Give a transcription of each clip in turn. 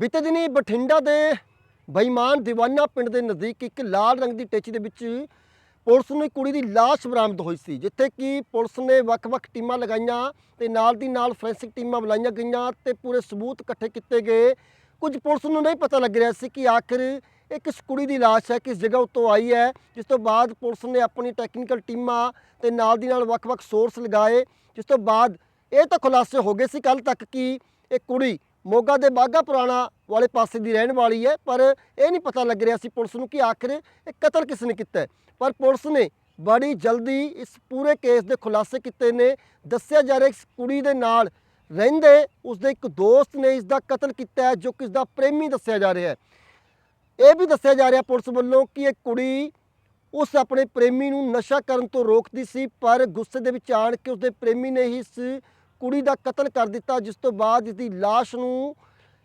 ਬੀਤੇ ਦਿਨੀ ਬਠਿੰਡਾ ਦੇ ਬੇਈਮਾਨ ਦੀਵਾਨਾ ਪਿੰਡ ਦੇ ਨਜ਼ਦੀਕ ਇੱਕ ਲਾਲ ਰੰਗ ਦੀ ਟੇਚੀ ਦੇ ਵਿੱਚ ਪੁਲਿਸ ਨੂੰ ਇੱਕ ਕੁੜੀ ਦੀ ਲਾਸ਼ ਬਰਾਮਦ ਹੋਈ ਸੀ, ਜਿੱਥੇ ਕਿ ਪੁਲਿਸ ਨੇ ਵੱਖ-ਵੱਖ ਟੀਮਾਂ ਲਗਾਈਆਂ ਤੇ ਨਾਲ ਦੀ ਨਾਲ ਫੋਰੈਂਸਿਕ ਟੀਮਾਂ ਬੁਲਾਈਆਂ ਗਈਆਂ ਤੇ ਪੂਰੇ ਸਬੂਤ ਇਕੱਠੇ ਕੀਤੇ ਗਏ। ਕੁਝ ਪੁਲਿਸ ਨੂੰ ਨਹੀਂ ਪਤਾ ਲੱਗ ਰਿਹਾ ਸੀ ਕਿ ਆਖਿਰ ਇਹ ਕਿਸ ਕੁੜੀ ਦੀ ਲਾਸ਼ ਹੈ, ਕਿਸ ਜਗ੍ਹਾ ਉੱਤੋਂ ਆਈ ਹੈ। ਜਿਸ ਤੋਂ ਬਾਅਦ ਪੁਲਿਸ ਨੇ ਆਪਣੀ ਟੈਕਨੀਕਲ ਟੀਮਾਂ ਤੇ ਨਾਲ ਦੀ ਨਾਲ ਵੱਖ-ਵੱਖ ਸੋਰਸ ਲਗਾਏ। ਜਿਸ ਤੋਂ ਬਾਅਦ ਇਹ ਤਾਂ ਖੁਲਾਸੇ ਹੋ ਗਏ ਸੀ ਕੱਲ ਤੱਕ ਕਿ ਇਹ ਕੁੜੀ ਮੋਗਾ ਦੇ ਬਾਗਾ ਪੁਰਾਣਾ ਵਾਲੇ ਪਾਸੇ ਦੀ ਰਹਿਣ ਵਾਲੀ ਹੈ, ਪਰ ਇਹ ਨਹੀਂ ਪਤਾ ਲੱਗ ਰਿਹਾ ਸੀ ਪੁਲਿਸ ਨੂੰ ਕਿ ਆਖਿਰ ਇਹ ਕਤਲ ਕਿਸ ਨੇ ਕੀਤਾ ਪਰ ਪੁਲਿਸ ਨੇ ਬੜੀ ਜਲਦੀ ਇਸ ਪੂਰੇ ਕੇਸ ਦੇ ਖੁਲਾਸੇ ਕੀਤੇ ਨੇ। ਦੱਸਿਆ ਜਾ ਰਿਹਾ ਇਸ ਕੁੜੀ ਦੇ ਨਾਲ ਰਹਿੰਦੇ ਉਸਦੇ ਇੱਕ ਦੋਸਤ ਨੇ ਇਸ ਦਾ ਕਤਲ ਕੀਤਾ ਹੈ, ਜੋ ਕਿ ਇਸ ਦਾ ਪ੍ਰੇਮੀ ਦੱਸਿਆ ਜਾ ਰਿਹਾ ਹੈ। ਇਹ ਵੀ ਦੱਸਿਆ ਜਾ ਰਿਹਾ ਪੁਲਿਸ ਵੱਲੋਂ ਕਿ ਇਹ ਕੁੜੀ ਉਸ ਆਪਣੇ ਪ੍ਰੇਮੀ ਨੂੰ ਨਸ਼ਾ ਕਰਨ ਤੋਂ ਰੋਕਦੀ ਸੀ, ਪਰ ਗੁੱਸੇ ਦੇ ਵਿੱਚ ਆਣ ਕੇ ਉਸਦੇ ਪ੍ਰੇਮੀ ਨੇ ਹੀ ਇਸ ਕੁੜੀ ਦਾ ਕਤਲ ਕਰ ਦਿੱਤਾ, ਜਿਸ ਤੋਂ ਬਾਅਦ ਇਸ ਦੀ ਲਾਸ਼ ਨੂੰ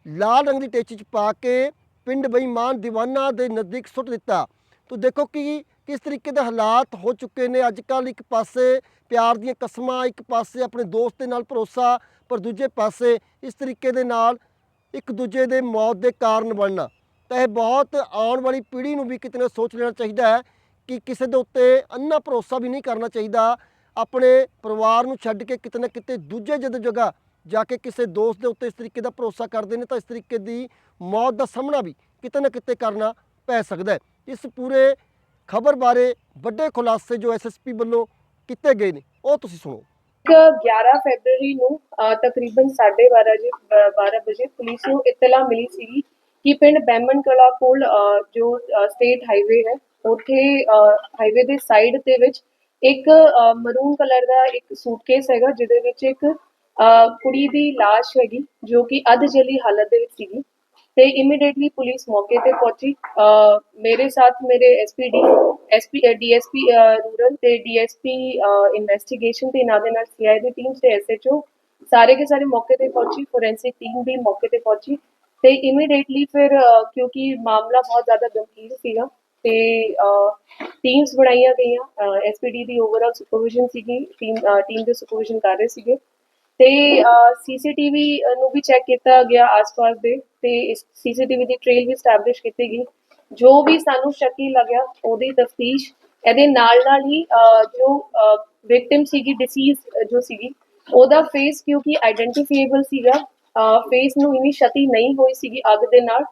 ਲਾਲ ਰੰਗ ਦੀ ਟੇਚੀ 'ਚ ਪਾ ਕੇ ਪਿੰਡ ਬਈਮਾਨ ਦੀਵਾਨਾ ਦੇ ਨਜ਼ਦੀਕ ਸੁੱਟ ਦਿੱਤਾ। ਤੋ ਦੇਖੋ ਕਿ, ਕਿਸ ਤਰੀਕੇ ਦੇ ਹਾਲਾਤ ਹੋ ਚੁੱਕੇ ਨੇ। ਅੱਜ ਕੱਲ ਇੱਕ ਪਾਸੇ ਪਿਆਰ ਦੀਆਂ ਕਸਮਾਂ, ਇੱਕ ਪਾਸੇ ਆਪਣੇ ਦੋਸਤ ਦੇ ਨਾਲ ਭਰੋਸਾ, ਪਰ ਦੂਜੇ ਪਾਸੇ ਇਸ ਤਰੀਕੇ ਦੇ ਨਾਲ ਇੱਕ ਦੂਜੇ ਦੇ ਮੌਤ ਦੇ ਕਾਰਨ ਬਣਨਾ। ਤਾਂ ਇਹ ਬਹੁਤ ਆਉਣ ਵਾਲੀ ਪੀੜ੍ਹੀ ਨੂੰ ਵੀ ਕਿਤੇ ਨਾ ਸੋਚ ਲੈਣਾ ਚਾਹੀਦਾ ਹੈ ਕਿ ਕਿਸੇ ਦੇ ਉੱਤੇ ਅੰਨਾ ਭਰੋਸਾ ਵੀ ਨਹੀਂ ਕਰਨਾ ਚਾਹੀਦਾ। ਆਪਣੇ ਪਰਿਵਾਰ ਨੂੰ ਛੱਡ ਕੇ ਕਿਤੇ ਨਾ ਕਿਤੇ ਦੂਜੇ ਜਦ ਜਗ੍ਹਾ ਜਾ ਕੇ ਕਿਸੇ ਦੋਸਤ ਦੇ ਉੱਤੇ ਇਸ ਤਰੀਕੇ ਦਾ ਭਰੋਸਾ ਕਰਦੇ ਨੇ ਤਾਂ ਇਸ ਤਰੀਕੇ ਦੀ ਮੌਤ ਦਾ ਸਾਹਮਣਾ ਵੀ ਕਿਤੇ ਨਾ ਕਿਤੇ ਕਰਨਾ ਪੈ ਸਕਦਾ ਹੈ। ਇਸ ਪੂਰੇ ਖਬਰ ਬਾਰੇ ਵੱਡੇ ਖੁਲਾਸੇ ਜੋ ਐਸਐਸਪੀ ਵੱਲੋਂ ਕੀਤੇ ਗਏ ਨੇ ਉਹ ਤੁਸੀਂ ਸੁਣੋ। ਇੱਕ 11 ਫੈਬਰੂਰੀ ਨੂੰ ਅਹ, ਤਕਰੀਬਨ 12:30 ਜੀ 12 ਵਜੇ ਪੁਲਿਸ ਨੂੰ ਇਤਲਾ ਮਿਲੀ ਸੀ ਕਿ ਪਿੰਡ ਬੈਮਨ ਕਲਾ ਕੋਲ ਜੋ ਸਟੇਟ ਹਾਈਵੇ ਹੈ ਉੱਥੇ ਹਾਈਵੇ ਦੇ ਸਾਈਡ ਦੇ ਵਿੱਚ ਇੱਕ ਮਰੂਨ ਕਲਰ ਦਾ ਇੱਕ ਸੂਟਕੇਸ ਹੈਗਾ, ਜਿਹਦੇ ਵਿੱਚ ਇੱਕ ਕੁੜੀ ਦੀ লাশ ਹੈਗੀ, ਜੋ ਕਿ ਅੱਧ ਜਲੀ ਹਾਲਤ ਦੇ ਵਿੱਚ ਸੀਗੀ। ਤੇ ਇਮੀਡੀਏਟਲੀ ਪੁਲਿਸ ਮੌਕੇ ਤੇ ਪਹੁੰਚੀ। ਮੇਰੇ ਸਾਥ ਮੇਰੇ S P D S P D S P rural ਤੇ ਡੀਐਸਪੀ ਇਨਵੈਸਟੀਗੇਸ਼ਨ ਤੇ ਨਾਲ ਦੇ ਨਾਲ ਸੀਆਈ ਦੀ ਟੀਮ ਤੇ ਐਸਐਚਓ ਸਾਰੇ ਕੇ ਸਾਰੇ ਮੌਕੇ ਤੇ ਪਹੁੰਚੀ ਫੋਰੈਂਸਿਕ ਟੀਮ ਵੀ ਮੌਕੇ ਤੇ ਪਹੁੰਚੀ। ਤੇ ਇਮੀਡੀਏਟਲੀ ਫਿਰ ਕਿਉਂਕਿ ਮਾਮਲਾ ਬਹੁਤ ਜ਼ਿਆਦਾ ਗੰਭੀਰ ਸੀਗਾ ਤੇ ਟੀਮਸ ਬਣਾਈਆਂ ਗਈਆਂ। ਐਸਪੀਡੀ ਦੀ ਓਵਰਆਲ ਸੁਪਰਵਿਜ਼ਨ ਸੀਗੀ। ਟੀਮ ਟੀਮ ਦੇ ਸੁਪਰਵਿਜ਼ਨ ਕਰ ਰਹੇ ਸੀਗੇ। ਤੇ ਸੀਸੀਟੀਵੀ ਨੂੰ ਵੀ ਚੈੱਕ ਕੀਤਾ ਗਿਆ ਆਸ-ਪਾਸ ਦੇ। ਤੇ ਇਸ ਸੀਸੀਟੀਵੀ ਦੀ ਟ੍ਰੇਲ ਵੀ ਸਟੈਬਲਿਸ਼ ਕੀਤੀ ਗਈ। ਜੋ ਵੀ ਸਾਨੂੰ ਸ਼ੱਕੀ ਲੱਗਿਆ, ਉਹਦੀ ਤਫਤੀਸ਼ ਇਹਦੇ ਨਾਲ ਨਾਲ ਹੀ ਜੋ ਵਿਕਟਿਮ ਸੀਗੀ ਡਿਸੀਜ਼ ਜੋ ਸੀਗੀ, ਉਹਦਾ ਫੇਸ ਕਿਉਂਕਿ ਆਇਡੈਂਟੀਫਾਈਬਲ ਸੀਗਾ। ਫੇਸ ਨੂੰ ਇਨੀ ਛਤੀ ਨਹੀਂ ਹੋਈ ਸੀਗੀ ਅੱਗ ਦੇ ਨਾਲ।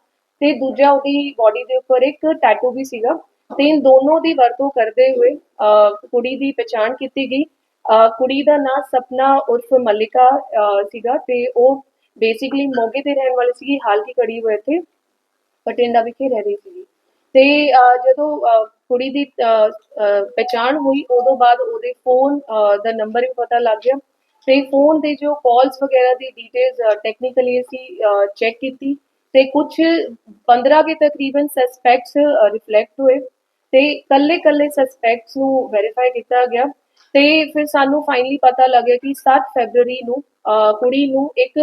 ਤੇ ਦੂਜਾ ਉਹਦੀ ਬਾਡੀ ਦੇ ਉੱਪਰ ਇੱਕ ਟੈਟੂ ਵੀ ਸੀਗਾ। ਤੇ ਇਨ ਦੋਨੋਂ ਦੀ ਵਰਤੋਂ ਕਰਦੇ ਹੋਏ ਕੁੜੀ ਦੀ ਪਛਾਣ ਕੀਤੀ ਗਈ। ਕੁੜੀ ਦਾ ਨਾਮ ਸਪਨਾ ਉਰਫ ਮਲਿਕਾ ਸੀਗਾ ਤੇ ਉਹ ਬੇਸਿਕਲੀ ਮੋਗੇ ਤੇ ਰਹਿਣ ਵਾਲੀ ਸੀਗੀ ਹਾਲ ਕੀ ਕੜੀ ਹੋਏ ਥੇ ਬਠਿੰਡਾ ਵਿਖੇ ਰਹਿ ਰਹੀ ਸੀਗੀ। ਤੇ ਜਦੋਂ ਕੁੜੀ ਦੀ ਅਹ, ਪਛਾਣ ਹੋਈ ਉਦੋਂ ਬਾਅਦ ਉਹਦੇ ਫੋਨ ਦਾ ਨੰਬਰ ਵੀ ਪਤਾ ਲੱਗ ਗਿਆ। ਤੇ ਫੋਨ ਦੇ ਜੋ ਕਾਲਸ ਵਗੈਰਾ ਦੀ ਡਿਟੇਲਸ ਟੈਕਨੀਕਲੀ ਅਸੀਂ ਚੈੱਕ ਕੀਤੀ। ਤੇ ਕੁਝ 15 ਕੇ ਤਕਰੀਬਨ ਸਸਪੈਕਟਸ ਰਿਫਲੈਕਟ ਹੋਏ ਤੇ ਕੱਲੇ ਕੱਲੇ ਸਸਪੈਕਟਸ ਨੂੰ ਵੈਰੀਫਾਈ ਕੀਤਾ ਗਿਆ ਤੇ ਫਿਰ ਸਾਨੂੰ ਫਾਈਨਲੀ ਪਤਾ ਲੱਗਿਆ ਕਿ 7 ਫੈਬਰੂਰੀ ਨੂੰ ਕੁੜੀ ਨੂੰ ਇੱਕ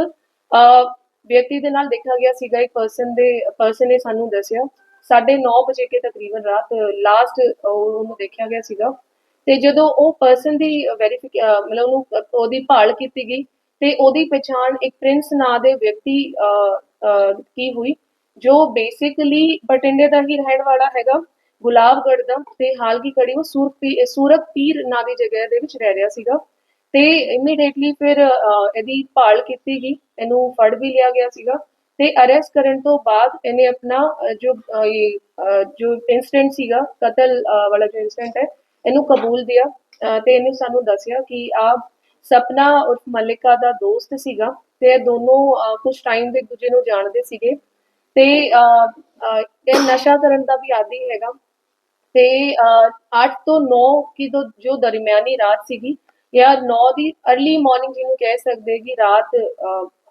ਵਿਅਕਤੀ ਦੇ ਨਾਲ ਦੇਖਿਆ ਗਿਆ ਸੀਗਾ, ਇੱਕ ਪਰਸਨ ਦੇ ਪਰਸਨ ਨੇ ਸਾਨੂੰ ਦੱਸਿਆ। 9:30 ਵਜੇ ਕੇ ਤਕਰੀਬਨ ਰਾਤ ਲਾਸਟ ਉਹਨੂੰ ਦੇਖਿਆ ਗਿਆ ਸੀਗਾ। ਤੇ ਜਦੋਂ ਉਹ ਪਰਸਨ ਦੀ ਵੈਰੀਫਿਕ ਮਤਲਬ ਉਹਨੂੰ ਉਹਦੀ ਭਾਲ ਕੀਤੀ ਗਈ ਤੇ ਉਹਦੀ ਪਛਾਣ ਇੱਕ ਪ੍ਰਿੰਸ ਨਾਂ ਦੇ ਵਿਅਕਤੀ ਕੀ ਹੋਈ ਜੋ ਬੇਸਿਕਲੀ ਬਟਿੰਡੇ ਦਾ ਹੀ ਰਹਿਣ ਵਾਲਾ ਹੈਗਾ ਗੁਲਾਬਗੜ੍ਹ ਦਾ ਤੇ ਹਾਲ ਕੀ ਕੜੀ ਉਹ ਸੂਰਤ ਸੂਰਤ ਪੀਰ ਨਾਂ ਦੀ ਜਗ੍ਹਾ ਦੇ ਵਿੱਚ ਰਹਿ ਰਿਹਾ ਸੀਗਾ। ਤੇ ਇਮੀਡੀਏਟਲੀ ਫਿਰ ਇਹਦੀ ਭਾਲ ਕੀਤੀ ਗਈ ਇਹਨੂੰ ਫੜ ਵੀ ਲਿਆ ਗਿਆ ਸੀਗਾ ਤੇ ਅਰੈਸਟ ਕਰਨ ਤੋਂ ਬਾਅਦ ਇਹਨੇ ਆਪਣਾ ਜੋ ਅਹ, ਜੋ ਇਨਸੀਡੈਂਟ ਸੀਗਾ ਕਤਲ ਵਾਲਾ ਜੋ ਇਨਸੀਡੈਂਟ ਹੈ ਇਹਨੂੰ ਕਬੂਲ ਦਿਆ ਤੇ ਇਹਨੇ ਸਾਨੂੰ ਦੱਸਿਆ ਕਿ ਆ ਸਪਨਾ ਉਰਫ ਮਲਿਕਾ ਦਾ ਦੋਸਤ ਸੀਗਾ ਤੇ ਦੋਨੋਂ ਕੁਝ ਟਾਈਮ ਦੇ ਦੂਜੇ ਨੂੰ ਜਾਣਦੇ ਸੀਗੇ। ਤੇ ਇਹ ਨਸ਼ਾ ਕਰਨ ਦਾ ਵੀ ਆਦੀ ਹੈਗਾ। ਤੇ 8 ਤੋਂ 9 ਕੀ ਜੋ ਦਰਮਿਆਨੀ ਰਾਤ ਸੀਗੀ ਜਾਂ 9 ਦੀ अर्ਲੀ ਮਾਰਨਿੰਗ ਜਿਹਨੂੰ ਕਹਿ ਸਕਦੇ ਕਿ ਰਾਤ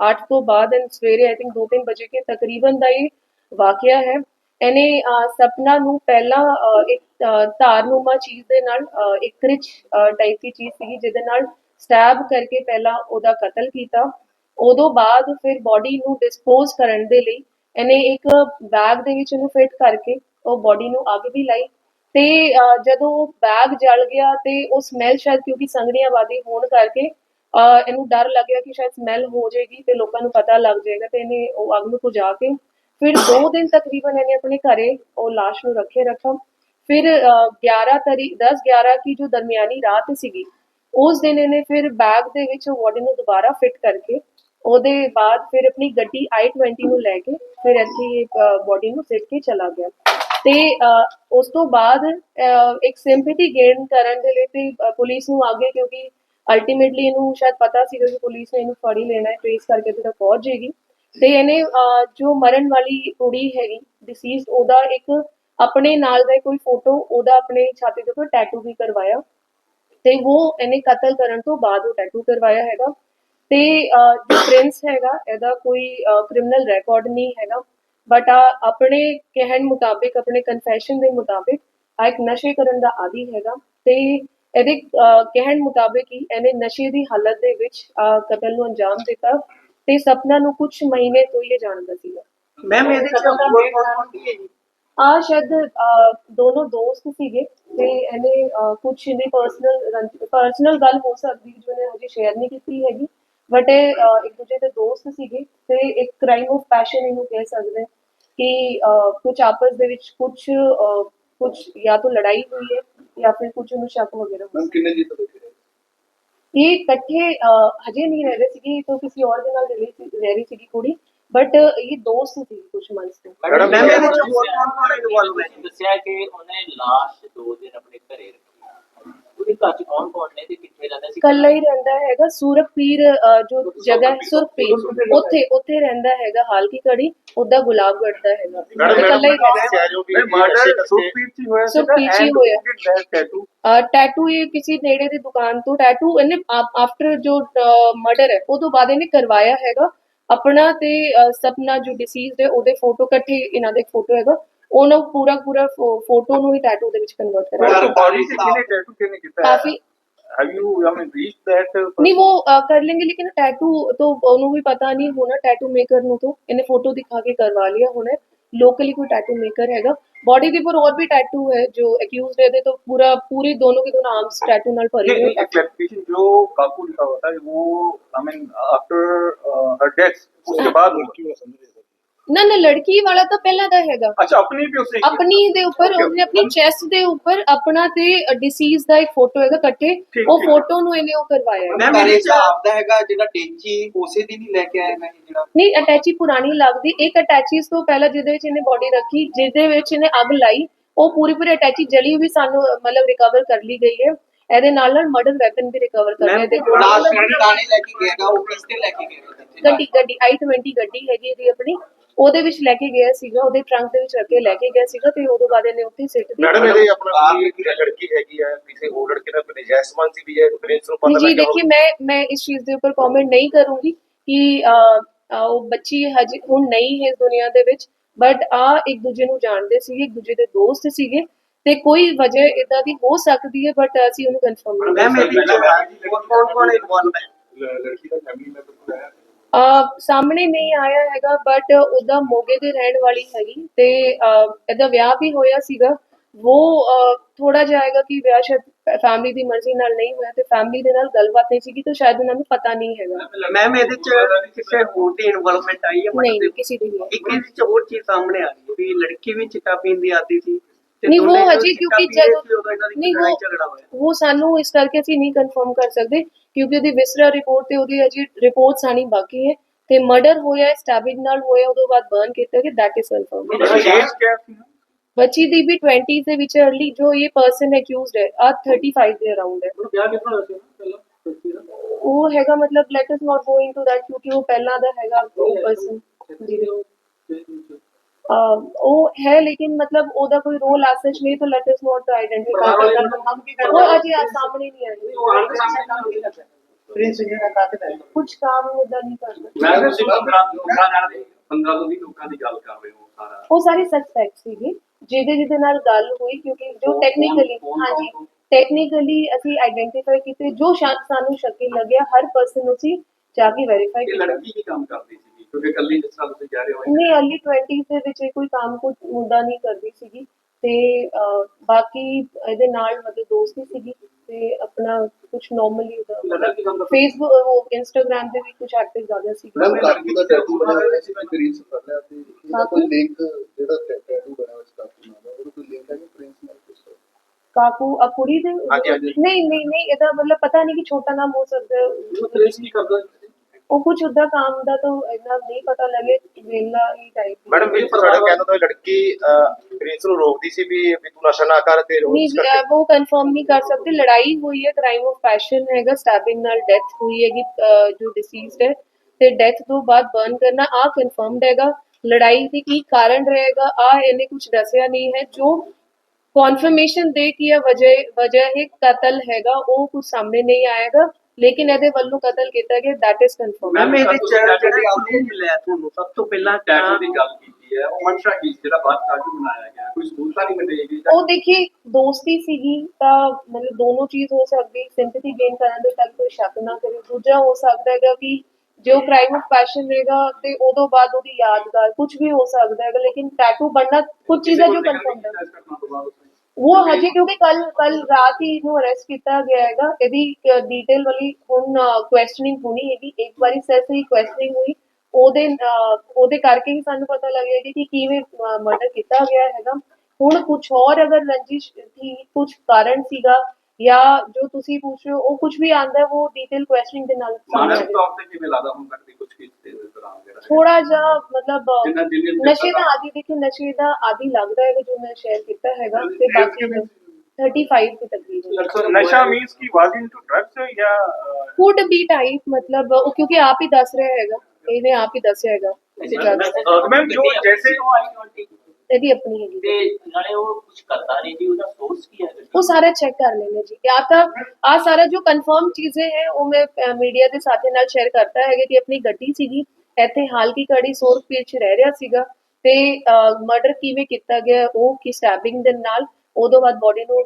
8 ਤੋਂ ਬਾਅਦ ਐਂਡ ਸਵੇਰੇ ਆਈ ਥਿੰਕ 2-3 ਵਜੇ ਕੇ ਤਕਰੀਬਨ ਦਾ ਇਹ ਵਾਕਿਆ ਹੈ। ਇਹਨੇ ਸਪਨਾ ਨੂੰ ਪਹਿਲਾਂ ਇੱਕ ਅਹ, ਧਾਰਨੁਮਾ ਚੀਜ਼ ਦੇ ਨਾਲ ਇੱਕ ਕ੍ਰਿਚ ਟਾਈਪ ਦੀ ਚੀਜ਼ ਸੀਗੀ ਜਿਹਦੇ ਨਾਲ ਸਟੈਬ ਕਰਕੇ ਪਹਿਲਾਂ ਉਹਦਾ ਕਤਲ ਕੀਤਾ। ਉਦੋਂ ਬਾਅਦ ਫਿਰ ਬਾਡੀ ਨੂੰ ਡਿਸਪੋਜ਼ ਕਰਨ ਦੇ ਲਈ ਇਹਨੇ ਇੱਕ ਬੈਗ ਦੇ ਵਿੱਚ ਉਹਨੂੰ ਫਿੱਟ ਕਰਕੇ ਉਹ ਬਾਡੀ ਨੂੰ ਅੱਗ ਵੀ ਲਾਈ। ਤੇ ਜਦੋਂ ਬੈਗ ਜਲ ਗਿਆ ਤੇ ਉਹ ਸਮੈਲ ਸ਼ਾਇਦ ਕਿਉਂਕਿ ਸੰਗਣੀਆਬਾਦੀ ਹੋਣ ਕਰਕੇ ਇਹਨੂੰ ਡਰ ਲੱਗਿਆ ਕਿ ਸ਼ਾਇਦ ਸਮੈਲ ਹੋ ਜਾਏਗੀ ਤੇ ਲੋਕਾਂ ਨੂੰ ਪਤਾ ਲੱਗ ਜਾਏਗਾ ਤੇ ਇਹਨੇ ਉਹ ਅੱਗ ਨੂੰ ਬੁਝਾ ਕੇ ਫਿਰ 2 ਦਿਨ ਤਕਰੀਬਨ ਇਹਨੇ ਆਪਣੇ ਘਰੇ ਉਹ ਲਾਸ਼ ਨੂੰ ਰੱਖੇ ਰੱਖਾ ਫਿਰ ਅਹ, 11 ਤਰੀਕ 10 11 ਕੀ ਜੋ ਦਰਮਿਆਨੀ ਰਾਤ ਸੀਗੀ ਉਸ ਦਿਨ ਇਹਨੇ ਫਿਰ ਬੈਗ ਦੇ ਵਿੱਚ ਬੋਡੀ ਨੂੰ ਦੁਬਾਰਾ ਫਿੱਟ ਕਰਕੇ ਉਹਦੇ ਬਾਅਦ ਫਿਰ ਆਪਣੀ ਗੱਡੀ i20 ਨੂੰ ਲੈ ਕੇ ਫਿਰ ਇੱਥੇ ਬੋਡੀ ਨੂੰ ਸਿੱਟ ਕੇ ਚਲਾ ਗਿਆ। ਤੇ ਉਸ ਤੋਂ ਬਾਅਦ ਇੱਕ ਸਿੰਪੈਥੀ ਗੇਨ ਕਰਨ ਦੇ ਲਈ ਤੇ ਪੁਲਿਸ ਨੂੰ ਅੱਗੇ ਕਿਉਂਕਿ ਅਲਟੀਮੇਟਲੀ ਇਹਨੂੰ ਸ਼ਾਇਦ ਪਤਾ ਸੀਗਾ ਕਿ ਪੁਲਿਸ ਨੇ ਇਹਨੂੰ ਫੜ ਹੀ ਲੈਣਾ ਹੈ ਟ੍ਰੇਸ ਕਰਕੇ ਤੇ ਤੱਕ ਪਹੁੰਚ ਜਾਏਗੀ ਤੇ ਇਹਨੇ ਜੋ ਮਰਨ ਵਾਲੀ ਕੁੜੀ ਹੈਗੀ ਡਿਸੀਜ਼ਡ ਉਹਦਾ ਇੱਕ ਆਪਣੇ ਨਾਲ ਦਾ ਕੋਈ ਫੋਟੋ ਉਹਦਾ ਆਪਣੇ ਛਾਤੀ ਦੇ ਉੱਪਰ ਟੈਟੂ ਵੀ ਕਰਵਾਇਆ। ਤੇ ਉਹ ਇਹਨੇ ਕਤਲ ਕਰਨ ਤੋਂ ਬਾਅਦ ਉਹ ਟੈਟੂ ਕਰਵਾਇਆ ਹੈਗਾ। ਤੇ ਜੋ ਪ੍ਰਿੰਸ ਹੈਗਾ ਇਹਦਾ ਕੋਈ ਕ੍ਰਿਮੀਨਲ ਰਿਕਾਰਡ ਨਹੀਂ ਹੈਗਾ। ਬਟ ਆਪਣੇ ਕਹਿਣ ਮੁਤਾਬਿਕ ਆਪਣੇ ਕਨਫੈਸ਼ਨ ਦੇ ਮੁਤਾਬਿਕ ਆ ਇੱਕ ਨਸ਼ੇ ਕਰਨ ਦਾ ਆਦੀ ਹੈਗਾ। ਤੇ ਇਹਦੇ ਕਹਿਣ ਮੁਤਾਬਿਕ ਹੀ ਇਹਨੇ ਨਸ਼ੇ ਦੀ ਹਾਲਤ ਦੇ ਵਿੱਚ ਕਤਲ ਨੂੰ ਅੰਜਾਮ ਦਿੱਤਾ। ਤੇ ਸਪਨਾ ਨੂੰ ਕੁਝ ਮਹੀਨੇ ਤੋਂ ਹੀ ਇਹ ਜਾਣਦਾ ਸੀਗਾ। ਮੈਮ ਇਹਦੇ ਚ ਹੋਰ ਕੌਣ ਕੌਣ ਸੀ ਜੀ? ਆ ਸ਼ਾਇਦ ਦੋਨੋਂ ਦੋਸਤ ਸੀਗੇ ਤੇ ਇਹਨੇ ਕੁਝ ਇਹਦੀ ਪਰਸਨਲ ਪਰਸਨਲ ਗੱਲ ਹੋ ਸਕਦੀ ਜੋ ਇਹਨੇ ਹਜੇ ਸ਼ੇਅਰ ਨਹੀਂ ਕੀਤੀ ਹੈਗੀ। ਬਟ ਇਹ ਇੱਕ ਦੂਜੇ ਦੇ ਦੋਸਤ ਸੀਗੇ ਤੇ ਇੱਕ ਕ੍ਰਾਈਮ ਆਫ ਪੈਸ਼ਨ ਇਹਨੂੰ ਕਹਿ ਸਕਦੇ ਕਿ ਕੁਝ ਆਪਸ ਦੇ ਵਿੱਚ ਕੁਝ ਕੁਝ ਜਾਂ ਤਾਂ ਲੜਾਈ ਹੋਈ ਹੈ ਜਾਂ ਫਿਰ ਕੁਝ ਨੂੰ ਸ਼ੱਕ ਵਗੈरह ਹੋਇਆ। ਕਿੰਨੇ ਜੀ ਤੋਂ ਇਹ ਇਕੱਠੇ ਹਜੇ ਨਹੀਂ ਰਹਿ ਰਹੇ ਸੀਗੇ ਤਾਂ ਕਿਸੇ ਹੋਰ ਦੇ ਨਾਲ ਰਹਿ ਰਹੀ ਸੀਗੀ ਕੁੜੀ। ਬਟ ਇਹ ਦੋਸਤ ਸੀ ਕੁਝ ਮੰਥਸ ਤੋਂ ਮੈਡਮ ਇਹਦੇ ਚ ਹੋਰ ਕੌਣ ਕੌਣ ਇਨਵੋਲਵ ਹੈ ਦੱਸਿਆ ਕਿ ਉਹਨੇ ਲਾਸ਼ ਦੋ ਦਿਨ ਆਪਣੇ ਘਰੇ ਰੱਖੀ ਉਹਦੇ ਘਰ ਚ ਕੌਣ ਕੌਣ ਨੇ ਤੇ ਕਿੱਥੇ ਰਹਿੰਦਾ ਸੀ ਕੱਲਾ ਹੀ ਰਹਿੰਦਾ ਹੈਗਾ ਸੂਰਖਪੀਰ ਅਹ, ਜੋ ਜਗ੍ਹਾ ਹੈ ਸੁਰਖਪੀਰ ਉੱਥੇ ਉੱਥੇ ਰਹਿੰਦਾ ਹੈਗਾ ਹਾਲ ਕੀ ਘੜੀ ਉਹਦਾ ਗੁਲਾਬਗੜ੍ਹ ਦਾ ਹੈਗਾ ਕੱਲਾ ਹੀ ਰਹਿੰਦਾ ਮਰਡਰ ਸੁਖਪੀਰ ਜੀ ਹੋਇਆ ਸੁਖਪੀਰ ਜੀ ਹੋਇਆ। ਟੈਟੂ ਟੈਟੂ ਇਹ ਕਿਸੇ ਨੇੜੇ ਦੀ ਦੁਕਾਨ ਤੋਂ ਟੈਟੂ ਇਹਨੇ ਆਫਟਰ ਜੋ ਮਰਡਰ ਹੈ ਉਹ ਤੋਂ ਬਾਅਦ ਇਹਨੇ ਕਰਵਾਇਆ ਹੈਗਾ ਆਪਣਾ ਤੇ ਅਹ, ਸਪਨਾ ਜੋ ਡਿਸੀਜ਼ਡ ਹੈ ਉਹਦੇ ਫੋਟੋ ਇਕੱਠੇ ਇਹਨਾਂ ਦੇ ਫੋਟੋ ਹੈਗਾ ਉਹਨੂੰ ਪੂਰਾ ਪੂਰਾ ਫੋਟੋ ਨੂੰ ਹੀ ਟੈਟੂ ਦੇ ਵਿੱਚ ਕਨਵਰਟ ਕਰਾਇਆ ਮੈਡਮ ਬਾਡੀ ਤੇ ਕਿਹਨੇ ਟੈਟੂ ਕਿਹਨੇ ਕੀਤਾ ਹੈ ਕਾਫੀ have you I mean reach that ਨਹੀਂ ਉਹ ਅਹ, ਕਰ लेंगे लेकिन टैटू तो ਉਹਨੂੰ ਵੀ ਪਤਾ ਨਹੀਂ ਹੋਣਾ ਟੈਟੂ ਮੇਕਰ ਨੂੰ ਤੋਂ ਇਹਨੇ ਫੋਟੋ ਦਿਖਾ ਕੇ ਕਰਵਾ ਲਿਆ ਹੋਣਾ लोकली कोई टैटू मेकर हैगा बॉडी के ऊपर और भी टैटू है जो एक्यूज है तो पूरा पूरे दोनों के दोनों आर्म्स टैटू नाल भरे हुए हैं। जो काकू लिखा होता है वो I mean after her death उसके हाँ। बाद मृत्यु ਨਾ ਨਾ ਲੜਕੀ ਵਾਲਾ ਤਾਂ ਪਹਿਲਾਂ ਦਾ ਹੈਗਾ। ਅੱਛਾ ਆਪਣੀ ਵੀ ਉਸੇ ਆਪਣੀ ਦੇ ਉੱਪਰ ਉਹਨੇ ਆਪਣੀ ਚੈਸਟ ਦੇ ਉੱਪਰ ਆਪਣਾ ਤੇ ਡਿਸੀਜ਼ ਦਾ ਇੱਕ ਫੋਟੋ ਹੈਗਾ ਇਕੱਠੇ ਉਹ ਫੋਟੋ ਨੂੰ ਇਹਨੇ ਉਹ ਕਰਵਾਇਆ ਮੈਂ ਮੇਰੇ ਚ- ਹਿਸਾਬ ਹੈਗਾ ਜਿਹੜਾ ਟੇਚੀ ਉਸੇ ਦਿਨ ਹੀ ਲੈ ਕੇ ਆਇਆ ਮੈਂ ਜਿਹੜਾ ਨਹੀਂ ਅਟੈਚੀ ਪੁਰਾਣੀ ਲੱਗਦੀ। ਇੱਕ ਅਟੈਚੀ ਤੋਂ ਪਹਿਲਾਂ ਜਿਹਦੇ ਵਿੱਚ ਇਹਨੇ ਬੋਡੀ ਰੱਖੀ ਜਿਹਦੇ ਵਿੱਚ ਇਹਨੇ ਅੱਗ ਲਾਈ ਉਹ ਪੂਰੀ ਪੂਰੀ ਅਟੈਚੀ ਜਲੀ ਵੀ ਸਾਨੂੰ ਮਤਲਬ ਰਿਕਵਰ ਕਰ ਲਈ ਗਈ ਹੈ। ਇਹਦੇ ਨਾਲ ਨਾਲ ਮਰਡਰ ਵੈਪਨ ਵੀ ਰਿਕਵਰ ਕਰ ਲਿਆ। Ma'am, ਦੇਖੋ ਲੈ ਕੇ ਗਿਆਗਾ ਉਹ ਕਿਸ ਤੇ ਲੈ ਕੇ ਗਿਆਗਾ ਗੱਡੀ ਗੱਡੀ i20 ਗੱਡੀ ਹੈਗੀ ਇਹਦੀ ਆਪਣੀ। ਉਹਦੇ ਵਿੱਚ ਲੈ ਕੇ ਗਿਆ ਸੀਗਾ ਉਹਦੇ ਟਰੰਕ ਦੇ ਵਿੱਚ ਰੱਖ ਕੇ ਲੈ ਕੇ ਗਿਆ ਸੀਗਾ ਤੇ ਉਦੋਂ ਬਾਅਦ ਇਹਨੇ ਉੱਥੇ ਸਿੱਟ ਦਿੱਤਾ ਮੈਡਮ ਇਹਦੇ ਆਪਣਾ ਇੱਕ ਲੜਕੀ ਹੈਗੀ ਆ ਕਿਸੇ ਹੋਰ ਲੜਕੇ ਨਾਲ ਬਨੇਜੈਸਮਾਨ ਸੀ ਵੀ ਹੈ ਪ੍ਰਿੰਸ ਨੂੰ ਪਤਾ ਲੱਗਾ ਜੀ ਦੇਖੀ ਮੈਂ ਮੈਂ ਇਸ ਚੀਜ਼ ਦੇ ਉੱਪਰ ਕਮੈਂਟ ਨਹੀਂ ਕਰੂੰਗੀ ਕਿ ਉਹ ਬੱਚੀ ਹਜੇ ਹੁਣ ਨਹੀਂ ਹੈ ਦੁਨੀਆ ਦੇ ਵਿੱਚ ਬਟ ਆ ਇੱਕ ਦੂਜੇ ਨੂੰ ਜਾਣਦੇ ਸੀਗੇ ਇੱਕ ਦੂਜੇ ਦੇ ਦੋਸਤ ਸੀਗੇ ਤੇ ਕੋਈ ਵਜ੍ਹਾ ਇਦਾਂ ਦੀ ਹੋ ਸਕਦੀ ਹੈ ਬਟ ਅਸੀਂ ਉਹਨੂੰ ਕਨਫਰਮ ਨਹੀਂ ਕਰ ਸਕਦੇ। ਮੈਮ ਵੀ ਕੌਣ ਕੌਣ ਇਨਵੋਲਵ ਹੈ? ਲੜਕੀ ਦਾ ਫੈਮਿਲੀ ਮੈਂਬਰ ਹੈ ਸਾਹਮਣੇ ਨਹੀਂ ਆਇਆ ਹੈਗਾ ਬਟ ਉਹਦਾ ਮੋਗੇ ਦੇ ਰਹਿਣ ਵਾਲੀ ਹੈਗੀ ਤੇ ਇਹਦਾ ਵਿਆਹ ਵੀ ਹੋਇਆ ਸੀਗਾ। ਉਹ ਥੋੜਾ ਜਿਹਾ ਆਏਗਾ ਕਿ ਵਿਆਹ ਸ਼ਾਇਦ ਫੈਮਿਲੀ ਦੀ ਮਰਜ਼ੀ ਨਾਲ ਨਹੀਂ ਹੋਇਆ ਤੇ ਫੈਮਿਲੀ ਦੇ ਨਾਲ ਗੱਲਬਾਤ ਨਹੀਂ ਸੀਗੀ ਤਾਂ ਸ਼ਾਇਦ ਉਹਨਾਂ ਨੂੰ ਪਤਾ ਨਹੀਂ ਹੈਗਾ। ਮੈਮ ਇਹਦੇ ਚ ਕਿਸੇ ਹੋਰ ਦੀ ਇਨਵੋਲਵਮੈਂਟ ਆਈ ਹੈ? ਨਹੀਂ ਕਿਸੇ ਦੀ ਨਹੀਂ। ਇੱਕ ਇਹਦੇ ਚ ਹੋਰ ਚੀਜ਼ ਸਾਹਮਣੇ ਆ ਹੈ ਵੀ ਲੜਕੀ ਵੀ ਚਿੱਟਾ ਪੀਣ ਦੀ ਆਦੀ ਸੀ। ਨਹੀਂ ਉਹ ਹਜੇ ਕਿਉਂਕਿ ਜਦੋਂ ਨਹੀਂ ਉਹ ਉਹ ਸਾਨੂੰ ਇਸ ਕਰਕੇ ਅਸੀਂ ਨਹੀਂ ਕਨਫਰਮ ਕਰ ਸਕਦੇ ਕਿਉਂਕਿ ਉਹਦੀ ਵਿਸਰਾ ਰਿਪੋਰਟ ਤੇ ਉਹਦੀ ਅਜੇ ਰਿਪੋਰਟ ਸਾਨੀ ਬਾਕੀ ਹੈ ਤੇ ਮਰਡਰ ਹੋਇਆ ਸਟੈਬਿੰਗ ਨਾਲ ਹੋਇਆ ਉਹਦੋਂ ਬਾਅਦ ਬਰਨ ਕੀਤਾ ਕਿ ਦੈਟ ਇਜ਼ ਕਨਫਰਮ ਬੱਚੀ ਦੀ ਵੀ 20s ਦੇ ਵਿੱਚ अर्ਲੀ ਜੋ ਇਹ ਪਰਸਨ ਐਕਿਊਜ਼ਡ ਹੈ ਆ 35 ਦੇ ਅਰਾਊਂਡ ਹੈ। ਵਿਆਹ ਕਿਤਨਾ ਹੋਇਆ ਪਹਿਲਾਂ? ਉਹ ਹੈਗਾ ਮਤਲਬ let us not go into that ਕਿਉਂਕਿ ਉਹ ਪਹਿਲਾਂ ਦਾ ਹੈਗਾ ਪਰਸਨ ਜੀ ਉਹ ਹੈ ਲੇਕਿਨ ਮਤਲਬ ਉਹਦਾ ਕੋਈ ਰੋਲ ਐਸਚ ਨਹੀਂ ਤਾਂ ਲੈਟ ਅਸ ਨਾਟ ਆਈਡੈਂਟੀਫਾਈ ਉਹ ਅਜੇ ਆ ਸਾਹਮਣੇ ਨਹੀਂ ਆਇਆ ਪ੍ਰਿੰਸ ਜਿਹੜਾ ਕਾਤਲ ਹੈ ਕੁਝ ਕੰਮ ਉਹਦਾ ਨਹੀਂ ਕਰਦਾ ਮੈਂ ਤੁਸੀਂ 15 ਲੋਕਾਂ ਨਾਲ 15 ਤੋਂ 20 ਲੋਕਾਂ ਦੀ ਗੱਲ ਕਰ ਰਹੇ ਹੋ ਸਾਰਾ। ਉਹ ਸਾਰੇ ਸਸਪੈਕਟ ਸੀਗੇ ਜਿਹਦੇ ਜਿਹਦੇ ਨਾਲ ਗੱਲ ਹੋਈ ਕਿਉਂਕਿ ਜੋ ਟੈਕਨੀਕਲੀ ਹਾਂਜੀ ਟੈਕਨੀਕਲੀ ਅਸੀਂ ਆਈਡੈਂਟੀਫਾਈ ਕੀਤੇ ਜੋ ਸ਼ਾ- ਸਾਨੂੰ ਸ਼ੱਕੀ ਲੱਗਿਆ ਹਰ ਪਰਸਨ ਨੂੰ ਅਸੀਂ ਜਾ ਕੇ ਵੈਰੀਫਾਈ ਇਹ ਕੀਤਾ। ਲੜਕੀ ਕੀ ਕੰਮ ਕਰਦੀ ਸੀ? ਕਿਉਂਕਿ ਕੱਲੀ ਜਿਸ ਤਰ੍ਹਾਂ ਤੁਸੀਂ ਕਹਿ ਰਹੇ ਹੋ ਨਹੀਂ ਅਰਲੀ 20s ਦੇ ਵਿੱਚ ਇਹ ਕੋਈ ਕੰਮ ਕੁਝ ਮੁੱਦਾ ਨਹੀਂ ਕਰਦੀ ਸੀਗੀ ਤੇ ਅਹ, ਬਾਕੀ ਇਹਦੇ ਨਾਲ ਮਤਲਬ ਦੋਸਤੀ ਸੀਗੀ ਤੇ ਆਪਣਾ ਕੁਝ ਨਾਰਮਲੀ ਮਤਲਬ ਫੇਸਬੁੱਕ ਉਹ ਇੰਸਟਾਗ੍ਰam ਤੇ ਵੀ ਕੁਝ ਐਕਟਿਵ ਜ਼ਿਆਦਾ ਸੀ ਮੈਮ ਕਾਕੂ ਦਾ ਟੈਟੂ ਬਣਾਇਆ ਹੋਇਆ ਸੀ ਪ੍ਰਿੰਸ ਕਰ ਲਿਆ ਤੇ ਇਹਦਾ ਕੋਈ ਲਿੰਕ ਜਿਹੜਾ ਟੈਟੂ ਬਣਾਇਆ ਹੋਇਆ ਸੀ ਕਾਕੂ ਨਾਲ। ਉਹਦਾ ਕੋਈ ਲਿੰਕ ਹੈ ਕਿ ਪ੍ਰਿੰਸ ਨਾਲ ਕੁਛ ਕਾਕੂ ਆ ਕੁੜੀ ਦੇ ਹਾਂਜੀ, ਹਾਂਜੀ। ਨਹੀਂ ਨਹੀਂ ਨਹੀਂ ਇਹਦਾ ਮਤਲਬ ਪਤਾ ਨਹੀਂ ਕਿ ਛੋਟਾ ਨਾਮ ਹੋ ਸਕਦਾ ਹੈ। ਕੀ ਕਰਦਾ? ਉਹ ਕੁਝ ਉਦਾਂ ਕੰਮ ਦਾ ਤਾਂ ਇੰਨਾ ਨਹੀਂ ਪਤਾ ਲੱਗੇ ਵੇਲਾ ਹੀ ਟਾਈਪ ਮੈਡਮ ਵੀ ਸਾਡਾ ਕਹਿੰਦਾ ਤਾਂ ਲੜਕੀ ਪ੍ਰਿੰਸ ਨੂੰ ਰੋਕਦੀ ਸੀ ਵੀ ਵੀ ਤੂੰ ਨਸ਼ਾ ਨਾ ਕਰ ਤੇ ਉਸ ਕਰਕੇ ਉਹ ਕਨਫਰਮ ਨਹੀਂ ਕਰ ਸਕਦੇ। ਲੜਾਈ ਹੋਈ ਹੈ ਕ੍ਰਾਈਮ ਆਫ ਪੈਸ਼ਨ ਹੈਗਾ ਸਟੈਬਿੰਗ ਨਾਲ ਡੈਥ ਹੋਈ ਹੈਗੀ ਜੋ ਡਿਸੀਜ਼ਡ ਹੈ ਤੇ ਡੈਥ ਤੋਂ ਬਾਅਦ ਬਰਨ ਕਰਨਾ ਆ ਕਨਫਰਮਡ ਹੈਗਾ। ਲੜਾਈ ਦੀ ਕੀ ਕਾਰਨ ਰਹੇਗਾ ਆ ਇਹਨੇ ਕੁਝ ਦੱਸਿਆ ਨਹੀਂ ਹੈ। ਜੋ ਕਨਫਰਮੇਸ਼ਨ ਦੇ ਕਿ ਇਹ ਵਜ੍ਹਾ ਵਜ੍ਹਾ ਹੈ ਕਤਲ ਹੈਗਾ ਉਹ ਕੁਝ ਸਾਹਮਣੇ ਨਹੀਂ ਆਏਗਾ। ਲੇਕਿਨ ਇਹਦੇ ਵੱਲੋਂ ਕਤਲ ਕੀਤਾ ਗਿਆ ਦੈਟ ਇਜ਼ ਕਨਫਰਮ ਮੈਮ ਇਹਦੇ ਚੈਟ ਜਿਹੜੇ ਆਉਂਦੇ ਮਿਲਿਆ ਤੁਹਾਨੂੰ ਸਭ ਤੋਂ ਪਹਿਲਾਂ ਟੈਟੂ ਦੀ ਗੱਲ ਕੀਤੀ ਹੈ ਉਹ ਮਨਸ਼ਾ ਕੀ ਜਿਹੜਾ ਬਾਅਦ ਟੈਟੂ ਬਣਾਇਆ ਗਿਆ ਕੋਈ ਸਕੂਲ ਤਾਂ ਨਹੀਂ ਮਿਲੇਗੀ ਉਹ ਦੇਖੀ ਦੋਸਤੀ ਸੀਗੀ ਤਾਂ ਮਤਲਬ ਦੋਨੋਂ ਚੀਜ਼ ਹੋ ਸਕਦੀ ਸਿੰਪਥੀ ਗੇਨ ਕਰਨ ਦੇ ਤੱਕ ਕੋਈ ਸ਼ੱਕ ਨਾ ਕਰੇ। ਦੂਜਾ ਹੋ ਸਕਦਾ ਹੈਗਾ ਕਿ ਜੋ ਕ੍ਰਾਈਮ ਆਫ ਪੈਸ਼ਨ ਰਹੇਗਾ ਤੇ ਉਦੋਂ ਬਾਅਦ ਉਹਦੀ ਯਾਦਗਾਰ ਕੁਝ ਵੀ ਹੋ ਸਕਦਾ ਹੈਗਾ ਲੇਕਿਨ ਟੈਟੂ ਬਣਨਾ ਕੁਝ ਚੀਜ਼ਾਂ ਜੋ ਕਨਫਰਮ ਹੈ। ਉਹ ਹਜੇ ਕਿਉਂਕਿ ਕੱਲ ਕੱਲ ਰਾਤ ਹੀ ਇਹਨੂੰ ਅਰੈਸਟ ਕੀਤਾ ਗਿਆ ਹੈਗਾ। ਇਹਦੀ ਡਿਟੇਲ ਵਾਲੀ ਹੁਣ ਕੁਐਸਚਨਿੰਗ ਹੋਣੀ ਹੈਗੀ। ਇੱਕ ਵਾਰੀ ਸਿਰਫ ਹੀ ਕੁਐਸਚਨਿੰਗ ਹੋਈ। ਉਹਦੇ ਉਹਦੇ ਕਰਕੇ ਹੀ ਸਾਨੂੰ ਪਤਾ ਲੱਗੇਗਾ ਕਿ ਕਿਵੇਂ ਮਰਡਰ ਕੀਤਾ ਗਿਆ ਹੈਗਾ। ਹੁਣ ਕੁਝ ਹੋਰ ਅਗਰ ਰੰਜਿਸ਼ ਥੀ ਕੁਝ ਕਾਰਨ ਸੀਗਾ ਜਾਂ ਜੋ ਤੁਸੀਂ ਪੁੱਛ ਰਹੇ ਹੋ ਉਹ ਕੁਝ ਵੀ ਆਂਦਾ ਹੈ ਉਹ ਡਿਟੇਲ ਕੁਐਸਚਨਿੰਗ ਦੇ ਨਾਲ ਸਾਹਮਣੇ ਮਾਨਸਿਕ ਆਏਗਾ। ਤੌਰ ਤੇ ਕਿਵੇਂ ਲੱਗਦਾ ਹੁਣ ਤੱਕ ਦੀ ਕੁਝ ਥੋੜਾ ਜਿਹਾ ਮਤਲਬ ਅਹ, ਜਿੰਨਾ ਜਿੰਨੇ ਨਸ਼ੇ ਦਾ ਆਦੀ ਦੇਖੀ ਨਸ਼ੇ ਦਾ ਆਦੀ ਲੱਗਦਾ ਹੈਗਾ ਜੋ ਮੈਂ ਸ਼ੇਅਰ ਕੀਤਾ ਹੈਗਾ ਤੇ ਬਾਕੀ 35 ਦੇ ਤਕਰੀਬਨ ਨਸ਼ਾ ਮੀਨਸ ਕੀ ਵਾਜ ਇਨਟੂ ਡਰੱਗਸ ਜਾਂ ਕੁਡ ਬੀ ਟਾਈਪ ਮਤਲਬ ਉਹ ਕਿਉਂਕਿ ਆਪ ਹੀ ਦੱਸ ਰਿਹਾ ਹੈਗਾ ਇਹਨੇ ਆਪ ਹੀ ਦੱਸਿਆ ਹੈਗਾ ਕਿ drugs ਮੈਮ ਜੋ ਜੈਸੇ ਇਹਦੀ ਆਪਣੀ ਹੈਗੀ ਤੇ ਨਾਲੇ ਉਹ ਕੁਝ ਕਰਦਾ ਨਹੀਂ ਜੀ ਉਹਦਾ ਸੋਰਸ ਕੀ ਹੈ वो सारा चेक कर लेंगे जी या तो आ सारा जो कंफर्म चीजें हैं वो मैं ਮੀਡੀਆ ਦੇ ਸਾਥੀ ਨਾਲ ਸ਼ੇਅਰ ਕਰਤਾ ਹੈ ਕਿ ਆਪਣੀ ਗੱਡੀ ਸੀਗੀ ਇੱਥੇ ਹਾਲ ਕੀ ਕੜੀ 100 ਰੁਪਏ ਚ ਰਹਿ ਰਿਹਾ ਸੀਗਾ ਤੇ ਮਰਡਰ ਕਿਵੇਂ ਕੀਤਾ ਗਿਆ, ਉਹ ਕੀ ਸਟੈਬਿੰਗ ਦੇ ਨਾਲ, ਉਦੋਂ ਬਾਅਦ ਬੋਡੀ ਨੂੰ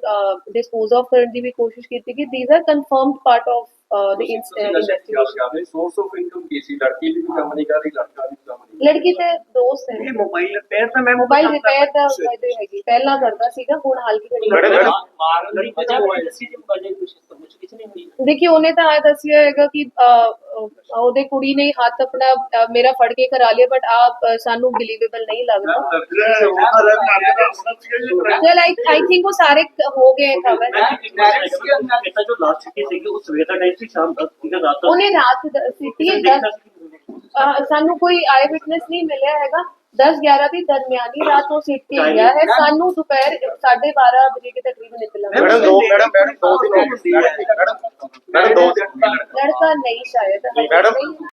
ਡਿਸਪੋਜ਼ ਆਫ ਕਰਨ ਦੀ ਵੀ ਕੋਸ਼ਿਸ਼ ਕੀਤੀ ਕਿ these are confirmed part of The investigation source of income ਕੀ ਸੀ ਲੜਕੀ ਵੀ ਕੰਮ ਨਹੀਂ ਕਰ ਰਹੀ ਲੜਕਾ ਵੀ ਕੰਮ ਨਹੀਂ ਲੜਕੀ ਤੇ ਦੋਸਤ ਹੈ ਇਹ ਮੋਬਾਈਲ ਰਿਪੇਅਰ ਤਾਂ ਮੈਂ ਮੋਬਾਈਲ ਰਿਪੇਅਰ ਦਾ ਫਾਇਦੇ ਹੈਗੀ ਪਹਿਲਾਂ ਕਰਦਾ ਸੀਗਾ ਹੁਣ ਹਾਲ ਕੀ ਘੜੀ ਮੈਡਮ, ਕਰਦਾ। ਮੈਡਮ, ਮਾਰਨ ਦੀ ਵਜ੍ਹਾ ਵੀ ਦੱਸੀ ਜੀ ਵਜ੍ਹਾ ਕੁਝ ਕੁਝ ਕਿਸ ਨਹੀਂ ਹੋਈ ਦੇਖੀ ਉਹਨੇ ਤਾਂ ਆ ਦੱਸਿਆ ਹੈਗਾ ਕਿ ਅਹ, ਅਹ, ਉਹਦੇ ਕੁੜੀ ਨੇ ਹੱਥ ਆਪਣਾ ਅਹ, ਮੇਰਾ ਫੜ ਕੇ ਕਰਾ ਲਿਆ ਬਟ ਆ ਸਾਨੂੰ ਬਿਲੀਵੇਬਲ ਨਹੀਂ ਲੱਗਦਾ ਚਲ ਆਈ ਆਈ ਥਿੰਕ ਉਹ ਸਾਰੇ ਹੋ ਗਏ ਖਬਰ ऐसा जो लास्ट की थी उस सवेर का टाइम ਸੀ ਸ਼ਾਮ 10 ਵਜੇ ਰਾਤ ਉਹਨੇ ਰਾਤ ਦ- ਸਿੱਟੀ ਹੈ। 10 ਅਹ, ਸਾਨੂੰ ਕੋਈ ਆਈ ਵਿਟਨੈਸ ਨਹੀਂ ਮਿਲਿਆ ਹੈਗਾ। 10 11 ਦੀ ਦਰਮਿਆਨੀ ਰਾਤ ਉਹ ਸਿੱਟੀ ਗਿਆ ਹੈ। ਸਾਨੂੰ ਦੁਪਹਿਰ 12:30 ਵਜੇ ਦੇ ਤਕਰੀਬਨ ਇਤਲਾ ਮਿਲੀ। ਮੈਡਮ ਦੋ ਮੈਡਮ ਮੈਡਮ ਦੋ ਦਿਨ ਹੋ ਗਏ। ਸੀ ਮੈਡਮ ਮੈਡਮ ਦੋ ਦਿਨ ਲੜਕਾ ਨਹੀਂ ਸ਼ਾਇਦ। ਹਜੇ ਮੈਡਮ- ਨਹੀਂ।